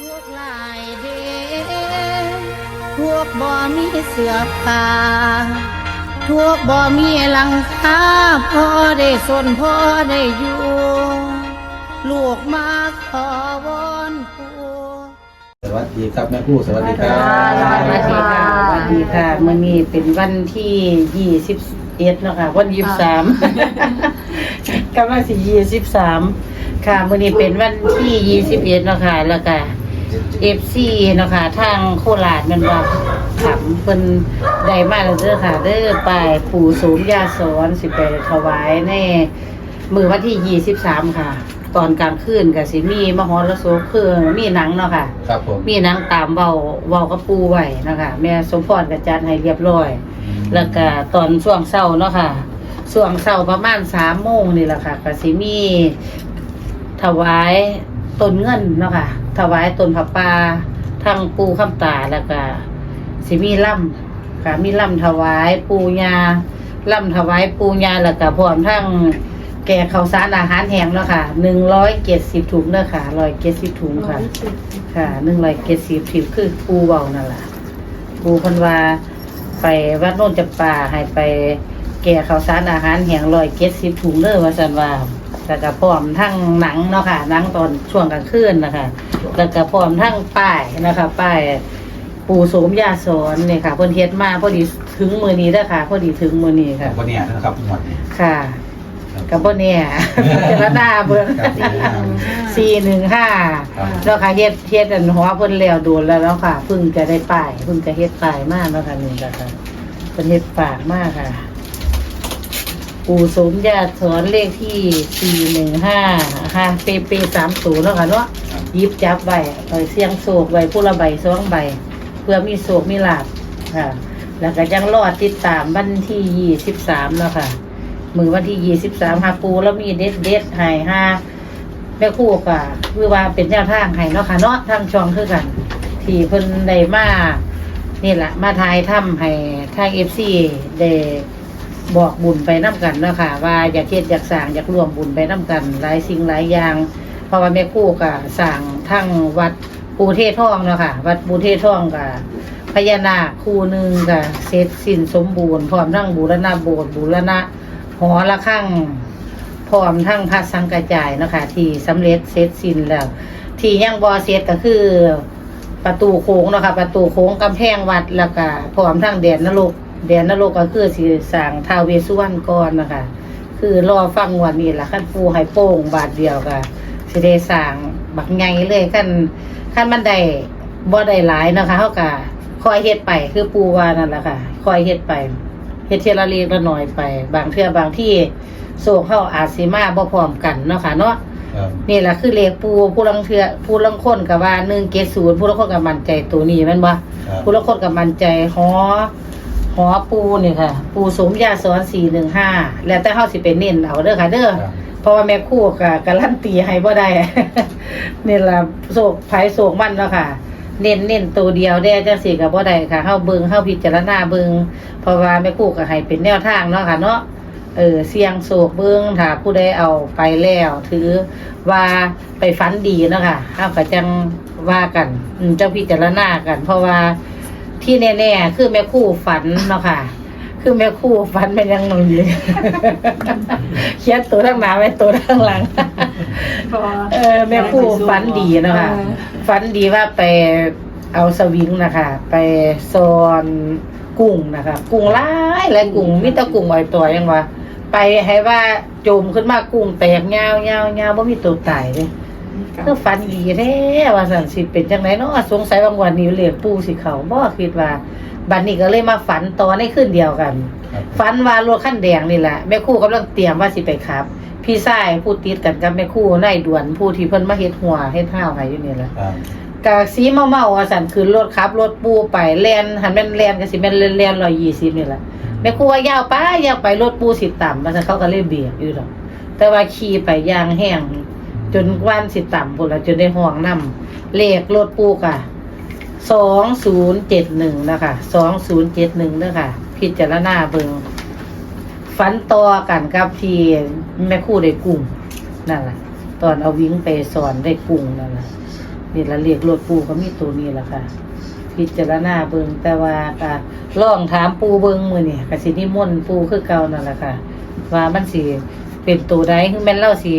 พวกลายเดพวกบ่มีเสื้อผ้าพวกบ่มีหลังคาพ่อได้สนพ่อได้อยู่ ลูกมาขอวอนปู่ สวัสดีครับแม่ผู้สวัสดีครับสวัสดีค่ะ สวัสดีค่ะมื่อนี้เป็นวันที่ยี่สิบเอ็ดเนาะค่ะ วันยี่สิบสามกำลังสิยี่สิบสามค่ะมื่อนี้เป็นวันที่ยี่สิบเอ็ดเนาะค่ะ แล้วก็ เอฟซีเนาะค่ะทางโคราชแมันว่าถามเพิ่นได้มาแล้วเด้อค่ะ เด้อไปายปู่สูงยาสอนสิไปถวายในมือวันที่ยี่สิบสามค่ะ ตอนกลางคืนกับสิมีมหรสพคือมีหนังเนาะค่ะ ครับผมมีหนังตามเบาเบากระปูไว้นะคะแม่สมพรกระจัดให้เรียบร้อย แล้วก็ตอนช่วงเช้าเนาะค่ะช่วงเช้าประมาณสามโมงนี่แหละค่ะก็สิมีถวาย ต้นเงินเนาะค่ะ ถวายต้นผักปาทั้งปูข้ามตาแล้วก็สิมีล่ำค่ะ มีล่ำถวายปูญาล่ำถวายปูญาแล้วก็พร้อมทั้งแก่ข้าวสารอาหารแห้งเนาะค่ะหนึ่งร้อยเจ็ดสิบถุงเนาะค่ะร้อยเจ็ดสิบถุงค่ะ ค่ะหนึ่งร้อยเจ็ดสิบถิบคือปูเบานั่นแหละปูพันวาไปวัดโน่นจะป่าให้ไปแก่ข้าวสารอาหารแห้งร้อยเจ็ดสิบถุงเด้อว่าสันว่า แล้วก็พร้อมทั้งหนังเนาะค่ะหนังตอนช่วงกลางคืนนะคะแล้วก็พร้อมทั้งป้ายนะคะป้ายปูโสมยาสอนเนี่ยค่ะเพิ่นเฮ็ดมาพอดีถึงมือนี้แล้วค่ะ พอดีถึงมือนี้ค่ะวันนี้นะครับหมดนี้ค่ะกับบ่เนี่ยเจรนาเบิ่งครับผมสี่หนึ่งห้าครับแล้วค่ะเฮ็ดเฮ็ดอันหัวเพิ่นแล้วโดนแล้วแล้วค่ะเพิ่งจะได้ป้ายเพิ่งจะเฮ็ดป้ายมากแล้วค่ะนี่ค่ะค่ะเพิ่นเฮ็ดปากมากค่ะ ปู่สมญาติสอนเลขที่สี่หนึ่งห้าค่ะเปเปสามศูนย์แล้วค่ะเนาะหยิบจับไว้เอาเสียงโศกไว้ผู้ละใบสองใบ เพื่อมีโศกมีลาบค่ะ แล้วก็ยังรอติดตามวันที่ยี่สิบสามแล้วค่ะ มือวันที่ยี่สิบสามหาปูแล้วมีเด็ดเด็ดๆให้ห้าแม่ครู่ก็คือว่าเป็นแนวทางให้เนาะค่ะเนาะทางช่องคือกัน ที่เพิ่นได้มานี่แหละมาทายถ้ำให้ทางเอฟซีได้ บอกบุญไปน้กันเนาะค่ะ ว่าอยากเฮ็ดอยากสร้างอยากร่วมบุญไปน้กัน หลายสิ่งหลายอย่าง เพราะว่าแม่คู่ก็สร้างทั้งวัดปูเทศท่องเนาะค่ะ วัดปูเทศท่องก็พญานาคคู่หนึ่งก็เสร็จสิ้นสมบูรณ์พร้อมทั้งบูรณะโบสถ์บูรณะหอละข้างพร้อมทั้งพระสังกระจายเนาะคะที่สำเร็จเสร็จสิ้นแล้ว ที่ยังบอเสร็จก็คือประตูโค้งเนาะคะประตูโค้งกำแพงวัดแล้วก็พร้อมทั้งแดนนรก แดนนรกก็คือสิสร้างท้าวเวสสุวรรณก่อนนะคะ คือรอฟังงวันนี้ล่ะขั้นปูให้โป้งบาทเดียวก็สิได้สร้างบักไงเลยขั้นขั้นมันได้บ่ได้หลายนะคะเฮาก็คอยเฮ็ดไปคือปูว่านั่นแหละค่ะคอยเฮ็ดไปเฮ็ดเทยละเล็กละน้อยไป บางเทื่อบางที่โศกเข้าอาจสิมาบ่พร้อมกันเนาะค่ะเนาะครับนี่แหละคือเลขปูผู้ลังเทื่อผู้ลังคนก็ว่า170ผู้ลังคนก็มั่นใจตัวนี้แม่นบ่ครับผู้ลังคนก็มั่นใจหอ หอปูนี่ค่ะ ปูสมยาสอน415แล้วแต่เฮาสิไปเน้นเอาเด้อค่ะเด้อครับเพราะว่าแม่ครู่ก็การันตีให้บ่ได้ นี่ล่ะโศกไผโศกมันเนาะค่ะ เน้นเน้นตัวเดียวได้จังสี่ก็บ่ได้ค่ะเฮาเบิ่งเฮาพิจารณาเบิ่งเพราะว่าแม่ครู่ก็ให้เป็นแนวทางเนาะค่ะ เนาะเออเสียงโศกเบิ่งถ้าผู้ใดเอาไปแล้ว ถือว่าไปฝันดีเนาะค่ะเฮาก็จังว่ากันอืมจังพิจารณากัน เพราะว่า ที่แน่ๆคือแม่ครู่ฝันเนาะค่ะ คือแม่ครู่ฝันเป็นยังหนุ่ยเขียนตัวทั้งหน้าไว้ตัวทั้งหลังเออแม่ครู่ฝันดีเนาะคะฝันดีว่าไปเอาสวิงนะคะ ไปซอนกุ้งนะคะ กุ้งหลายหลายกุ้งมิตรกุ้งอ่อยตัวยังวะไปให้ว่าโจมขึ้นมากุ้งแตกยาวยาวยาวบ่มีตัวตายเลย คือฝันดีแท้ว่าสันสิเป็นจังไดเนาะสงสัยบางวันนี้เรียกปูสิเขาบ่คิดว่า บัดนี้ก็เลยมาฝันต่อในคืนเดียวกันครับฝันว่ารถขั้นแดงนี่แหละแม่ครู่กำลังเตรียมว่าสิไปขับ พี่ชายผู้ติดกันกับแม่ครู่นายด่วนผู้ที่เพิ่นมาเฮ็ดหัวเฮ็ดห้าวให้อยู่นี่แหละครับกะสีเมาๆว่าสั่นขึ้นรถขับรถปูไปแล่นหันแม่นแล่นก็สิแม่นแล่น120นี่แหละแม่ครู่ว่ายาวไปยาวไปรถปูสิต่ำว่าซั่นเขาก็เลยเบียดอยู่ดอกแต่ว่าขี่ไปยางแห้ง จนวันสิต่ำพุ่นละจนได้ห่วงนํเลขรถปูกะ2071นย์เจ็ดหนึ่งนะคะ2071เจ็ด้อค่ะ พิจารณาเบิงฝันต่อกันกับที่แม่คู่ได้กุ้งนั่นแหละตอนเอาวิ่งไปสอนได้กุ้งนั่นแหละนี่ละเรียกรถปูก็มีตัวนี้แหละค่ะ พิจารณาเบิงแต่ว่าก็ล่องถามปูเบิงมือนี่กสินิมนต์ปูคือเก่านั่นแหละค่ะ ว่ามันสิเป็นตัวใดคือแม่นเล่าสิ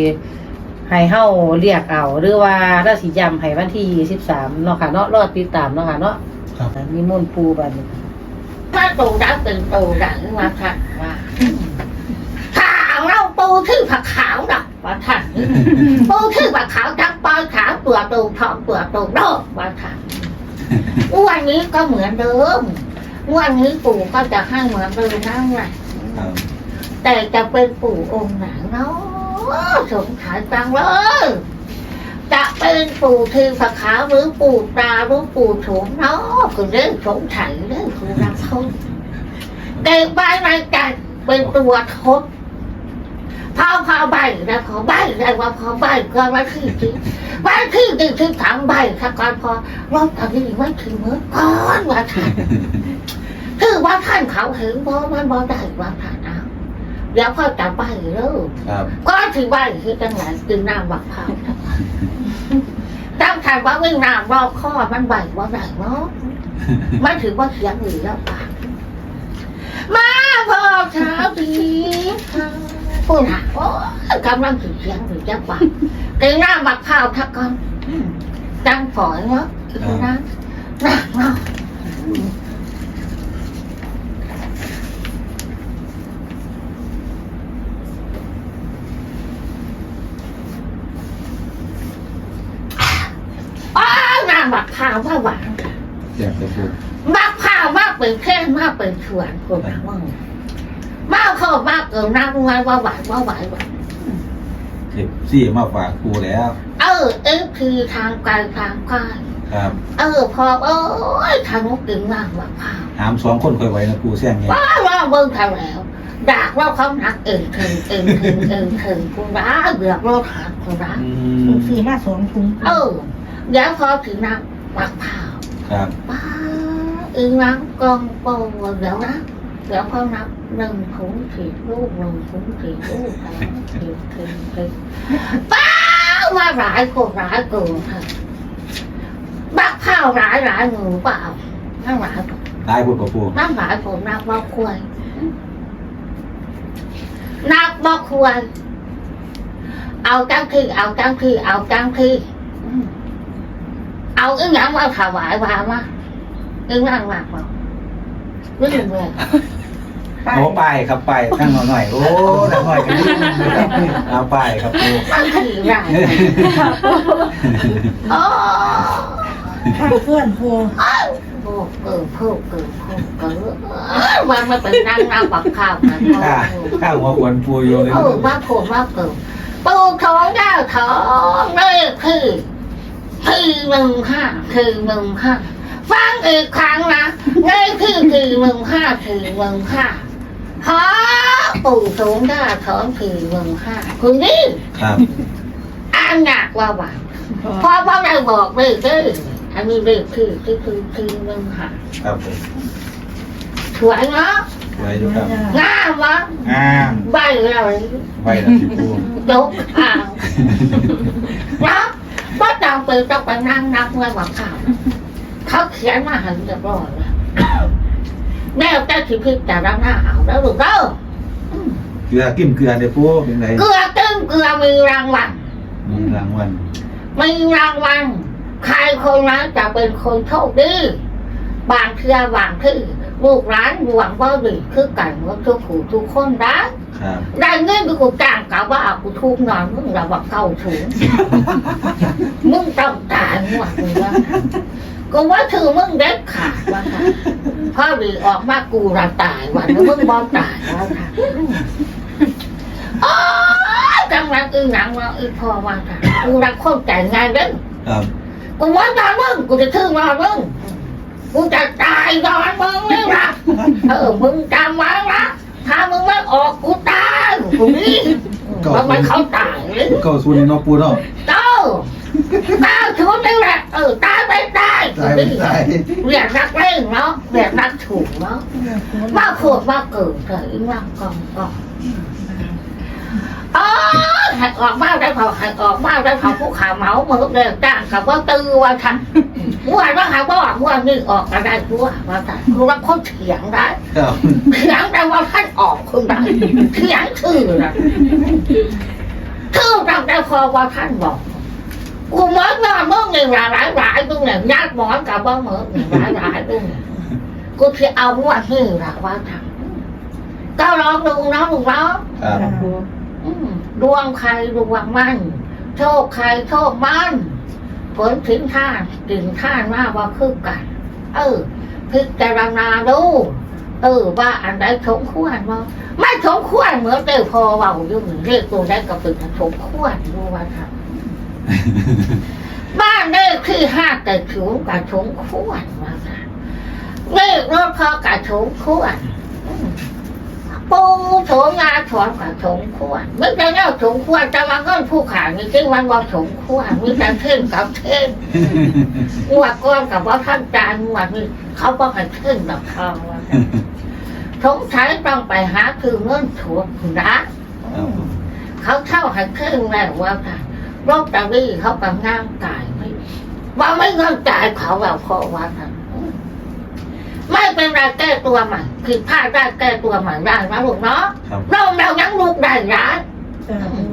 ให้เฮาเรียกเอา หรือว่าเราสิย้ำให้วันที่23เนาะค่ะเนาะรอติดตามเนาะค่ะเนาะครับนิมนต์ปูบัดนี้ถ้าตูดังเป็นตูดังมาค่ะว่าถ้าเอาเราปูที่ผักขาวดอกว่าค่ะปูที่ผักขาวจักปอยขาวตัวตูทองตัวตูโดกว่าค่ะวันนี้ก็เหมือนเดิมวันนี้ปู่ก็จะให้เหมือนเดิมนั่นแหละครับแต่จะเป็นปู่องค์ไหนเนาะ สงสัยจังเลย จะเป็นปู่ทีผักขาวหรือปู่ตาหรือปู่โฉมเนาะคือเรื่องสงสัยเรื่องคือรักเขาเด็กใบในใจเป็นตัวทดพอพอใบแล้วพอใบแล้ว่าพอใบก็ว่าที่จริงใบที่จริงที่ถามใบถ้าก่อนพอรอบตอนนี้ไม่ถึงเมื่อก่อนว่าท่านคือว่าท่านเขาเห็นบ่มันบ่ได้ว่าท่าน เอาเดี๋ยวพ่อจะใบเด้อครับก็ถือว่าคือจังไหนคือน้ำบักเผาตั้งใจว่าวิ่งน้ำรอบข้อมันใบว่าไหนเนาะไม่ถือว่าเสียงหรือแล้วปากมาพอเช้าดีพูดหาโอ้ยกำลังถือเสียงหรือจะปากแต่น้ำบักเผาทักก่อนจังฝอยเนาะคือนะหนักเนาะอ้าว น้าว่าหวานแจ้งจะพูดมากข้าวมาเป็นแค่มาเป็นชวนคนละว่างมากข้าวมาเกินน้ำไว้ว่าหวว่าหวว่าเก็บซี่มาฝากครูแล้ว เออ เออคือทางไกลทางใกล้ครับ เออ พอเอ้ยทางนกกินมากว่าข้าวหามสองคนค่อยไว้นะครูแซงไงว้าว่าเบิ่งทางแล้วดากว่าเขาหนักเอิงเถึงเอิงเถึงเอิงถึงคุณร้าเบือกโลหะคุณร้าอืมสี่มาสองถุงเออเดี๋ยวพอถึงน้ำ มักเผาครับป้าอึงน้ำกองโปเดี๋ยวนะเดี๋ยวเขานับหนึ่งถุงถีบลูกหนึ่งถุงถีบลูกสองถีบถีบถีบป้าว่าหลายคนหลายคนค่ะบักข้าวหลายหลายหนูเปล่าทั้งหลายคนได้พูดกับครูทั้งหลายคนนับว่าควรนับว่าควรเอาจังคือเอาจังคือเอาจังคืออืม เอาอึ้งหยังมาถวายว่ามาอึ้งนั่งมากเปล่าเรื่องเลยโอ้ป้ายครับป้ายข้างหน่อยๆโอ้หน่อยๆกันนิดนึงนะครับเอาป้ายครับครูตั้งคือไรโอ้ข้าวเพื่อนโพโหเกิดเพิ่มเกิดเพิ่มเกิดวันมาเป็นนั่งนั่งปักข้าวกันข้าข้าหัวควนปูอยู่เลยเออว่าโผล่ว่าเกิดปูท้องดาวท้องเลยคือ คือหนึ่งห้าคือหนึ่งห้าฟังอีกครั้งนะเลยคือคือหนึ่งห้าคือหนึ่งห้าฮะปู่ท้องดาวท้องคือหนึ่งห้าคุณนี่ครับอ่านหนักว่าว่าพอพ่อได้บอกเลยเด้ออันนี้เลยคือคือคือคือหนึ่งห้าครับผมสวยเนาะไว้ดูครับงามวะงามใบเราไว้แล้วสิครูยกอ่างนะ ว่าจำเป็นต้องไปนั่งนับเงินกับเขาเขาเขียนมาให้เรียบร้อยแล้วแม่เจ้าสิพิจารณาเอาแล้วลูกเด้อเกลือกิ้มเกลือเดี๋ยวปูเป็นไงเกลือตึ้งเกลือมีรางวัลมีรางวัลมีรางวัลใครคนนั้นจะเป็นคนโชคดีบางเทื่อบางที่ลูกร้านหวงว่าดีคือกันว่าทุกผู้ทุกคนได้ ครับได้เงินกูจ้างกะว่ากูทุกนอนมึงระวังเก้าถุงมึงต้องตายมึงว่ามึงว่ากูว่าถือมึงเด็ดขาดว่าค่ะพ่อดีออกมากูระตายวันนี้มึงบ่ตายว่าค่ะอ๋อจังหวะอึ้งหนังว่าอึ้งพอว่าค่ะกูรักคนแต่งงานเด้อครับกูว่าตายมึงกูจะถือมามึงกูจะตายตอนมึงนี่ละเออมึงจำไว้นะถ้ามึงไม่ออกกู ตายกูนี่เพราะมันเขาตายเลยก็ส่วนนี้เนาะปูเนาะเจ้าตายชุดนี่แหละเออตายไปตายตายไม่ตายเรียกนักเล่นเนาะเรียกนักถูกเนาะมาโคตรมาเกิดเถอะอีนั่งกองกองอ๋อหักออกบ้าได้เผาหักออกบ้าได้เผาผู้ขาเมาเมื่อเดินจ้างกับว่าตือว่าทัน ว่าว่าหาว่าว่านี่ออกก็ได้ตัวว่าทันคือว่าคนเถียงได้ครับเถียงแต่ว่าท่านออกคุณได้เถียงชื่อนะชื่อตั้งแต่พอว่าท่านบอกกูเหมื่อนว่ามึงนี่หลายหลายหลายตรงไหนญาติหมอนกับว่าเหมือนหลายหลายตรงไหนกูที่เอาว่าที่ละว่าทำก็ลองดูนะลูกเนาะครับปูอืมดวงใครดวงมันโชคใครโชคมัน ผลถึงท่านถึงท่านว่าว่าคือกัน เออพิจารณาดูเออว่าอันใดสมควรว่าไม่สมควรเหมือนเดิมพอเบาอยู่หนึ่งเรียกตัวได้ก็เป็นสมควรดูว่าทำบ้านเลขที่ห้าแต่สูงกับสมควรว่าค่ะเลขรถพอกับสมควรอืม ปูโฉมงาถอนกับสมควรไม่ใช่แนวสมควรจะมาเงินผู้ขายนี่ที่วันว่าสมควรมีแต่เท่นกับเท่นงวดก้อนกับว่าท่านจานงวดนี้เขาบอกให้ขึ้นดอกทองว่าซั่นสงสัยต้องไปหาคือเงินถั่วคุณนะครับเขาเช่าให้ขึ้นแล้วว่าค่ะโรคตารีเขากำลังกายไม่ว่าไม่เงินจ่ายเขาแบบพอว่าค่ะ ไม่เป็นไรแก้ตัวใหม่ผิดพลาดได้แก้ตัวใหม่ได้นะลูกเนาะครับ เราเรายังลูกได้ร้าย จ้าปู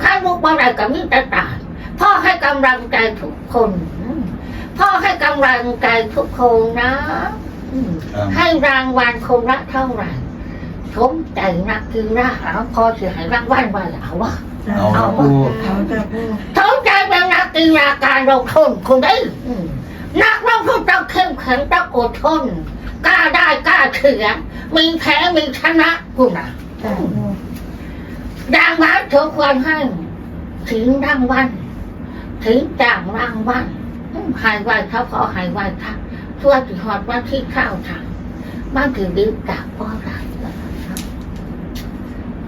ถ้าลูกบ่ได้ก็มีแต่ตายพ่อให้กำลังใจทุกคนอืมพ่อให้กำลังใจทุกคนนะอืมครับ ให้รางวัลคนละเท่าไหร่สมใจนักคือราหาพอเสียหายรางวัลว่าเอาวะจ้าเอาปูครับปูเอาจ้าปูสมใจเป็นนักกีฬาการลงทุนคุณได้อืมนักลงทุนต้องเข้มแข็งต้องอดทน กล้าได้กล้าเถือมีแพ้มีชนะคุณนะจ้าปูรางวัลทุกคนให้ถึงรางวัลถึงจางรางวัลอืมใหายไว้เขาขอใหายไว้ค่ะช่วยถึงหอดว่าที่ข้าวทางบ้านถือดื้อกาบบ่ไรนะครับ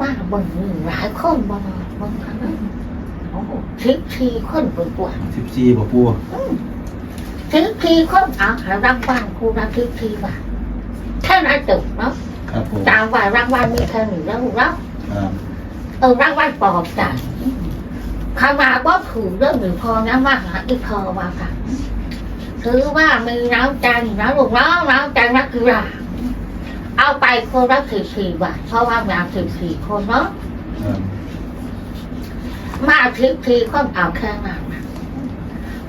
บ้านบนนี้หลายคนบ่มาบนกันนั้นโอ้โหทิพทีคนเปิดตัวสิบสี่บ่ปู ทิพทีคนเอาหารางวัลครูรับทิพทีว่าแค่นั้นจบเนาะครับปูจางว่ารางวัลมีแค่หนึ่งแล้วลูกเนาะครับเออรางวัลปลอบใจขนาดว่าถูกเรื่องหรือพอนะมาหาอีกพอว่าค่ะถือว่ามีน้ำใจนะลูกน้องน้ำใจนักกีฬาเอาไปคนละสี่สี่บาทเพราะว่ามีสี่สี่คนเนาะครับมาทิพทีคนเอาแค่นั้นนะ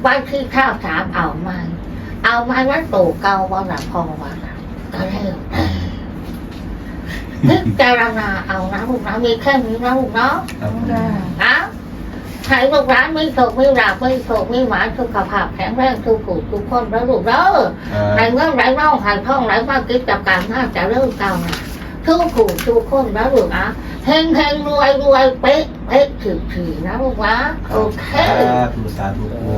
วันที่ข้าวสามเอาไหมาเอาไม้วัดตู่เก่าว่าหลัพอว่าหลัก็แล้วแต่พิจารณาเอานะลูกนะมีแค่นี้นะลูกเนาะครับปูจ้านะใครลูกร้านไม่โศกไม่หลับไม่โศกไม่หวานสุขภาพแข็งแรงทุกผู้ทุกคนแล้วลูกเด้อครับไหนเงื่อนไหนเล่าหายท่องไหนมากิจการน่าจะเริ่มเก่านะ ทุกผู้ทุกคนแล้วลูกอะเฮงเฮงรวยรวยเป๊ะเป๊ะถือถือนะลูกวะโอเค สาธุสาธุปู